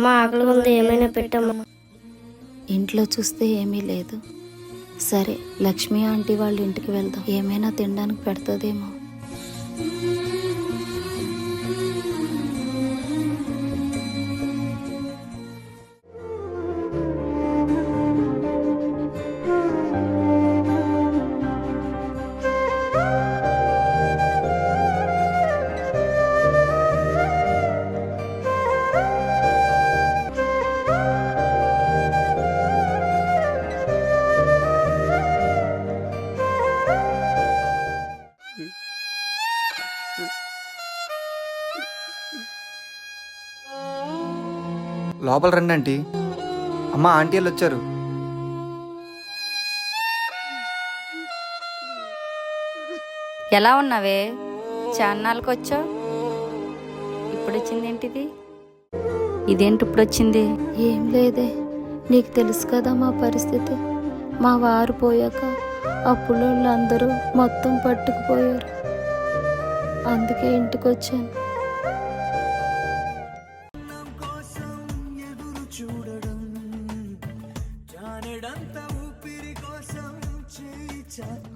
అమ్మ ఆకలి ఉంది ఏమైనా పెట్టమ్మా. ఇంట్లో చూస్తే ఏమీ లేదు. సరే లక్ష్మి ఆంటీ వాళ్ళ ఇంటికి వెళ్దాం. ఏమైనా తినడానికి పెడుతుందేమో. లోపల రండి ఆంటీ అమ్మ ఆంటీ వాళ్ళు వచ్చారు. ఎలా ఉన్నావే? చాన్నాళ్ళకి వచ్చావు ఇప్పుడు వచ్చింది ఏంటిది ఇదేంటి ఇప్పుడు వచ్చింది ఏం లేదే. నీకు తెలుసు కదా మా పరిస్థితి. మా వారు పోయాక అప్పుడు అందరూ మొత్తం పట్టుకుపోయారు. అందుకే ఇంటికి వచ్చాను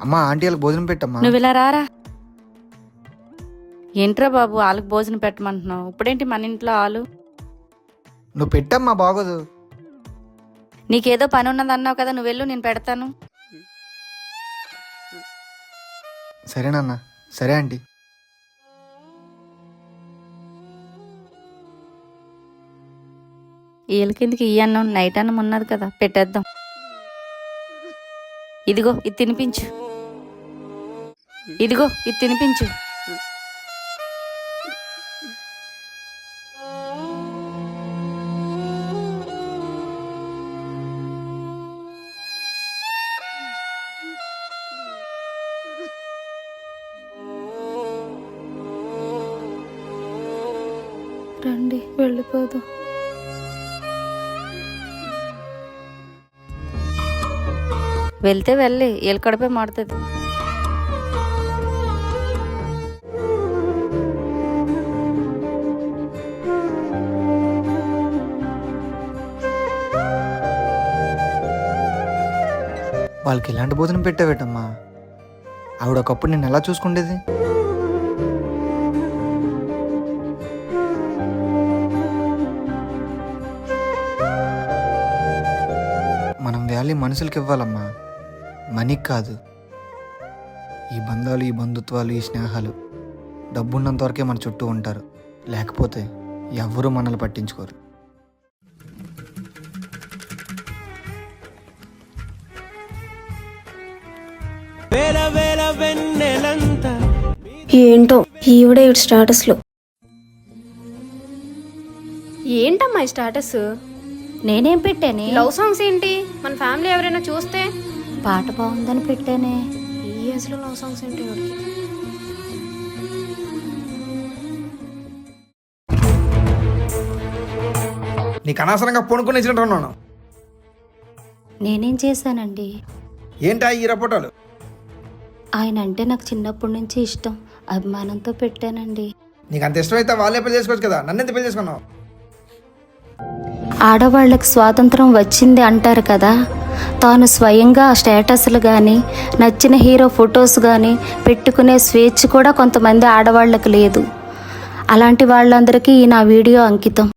అమ్మ ఆంటీ వాళ్ళకి భోజనం పెట్టమ్మా. నువ్వు ఇలా రారా? ఏంట్రా బాబు వాళ్ళకి భోజనం పెట్టమంటున్నావు? ఇప్పుడేంటి మన ఇంట్లో ఆలు? నువ్వు పెట్టమ్మా బాగోదు. నీకేదో పని ఉన్నది అన్నావు కదా నువ్వు వెళ్ళు నేను పెడతాను. సరేనన్న సరే ఆంటీ. వీళ్ళకిందికి ఈ అన్నం? నైట్ అన్నం ఉన్నది కదా పెట్టేద్దాం. ఇదిగో ఇది తినిపించు. ఇదిగో ఇది తినిపించు. రండి వెళ్ళిపోదాం. వెళ్తే వెళ్ళి వీళ్ళ కడిపే మాడుతుంది వాళ్ళకి ఇలాంటి భోజనం పెట్టావేటమ్మా? ఆవిడ ఒకప్పుడు నేను ఎలా చూసుకుండేది? మనం వ్యాలీ మనుషులకి ఇవ్వాలమ్మా. మనీకి కాదు ఈ బంధాలు ఈ బంధుత్వాలు ఈ స్నేహాలు డబ్బున్నంత వరకే మన చుట్టూ ఉంటారు. లేకపోతే ఎవ్వరూ మనల్ని పట్టించుకోరు. ఏంటో ఈవిడే ఇటు స్టాటస్లో. ఏంటమ్మా ఈ స్టాటస్? నేనేం పెట్టానే? లవ్ సాంగ్స్ ఏంటి? మన ఫ్యామిలీ ఎవరైనా చూస్తే? పాట బాగుందని పెట్టానే. ఈ ఏజ్లో లవ్ సాంగ్స్ ఏంటి నీకు అనవసరంగా పొనుకుని ఇచ్చినట్టున్నాను నేనేం చేశానండి? ఏంటా ఈ రపోటాలు ఆయన అంటే నాకు చిన్నప్పటి నుంచి ఇష్టం. అభిమానంతో పెట్టానండి. నీకు అంత ఇష్టమైతే వాళ్ళే పెళ్ళి చేసుకోవచ్చు కదా. నన్ను ఎంత పెళ్ళి చేసుకున్నావు? ఆడవాళ్ళకి స్వాతంత్రం వచ్చింది అంటారు కదా. తాను స్వయంగా స్టేటస్లు కానీ నచ్చిన హీరో ఫొటోస్ కానీ పెట్టుకునే స్వేచ్ఛ కూడా కొంతమంది ఆడవాళ్ళకి లేదు. అలాంటి వాళ్ళందరికీ ఈ నా వీడియో అంకితం.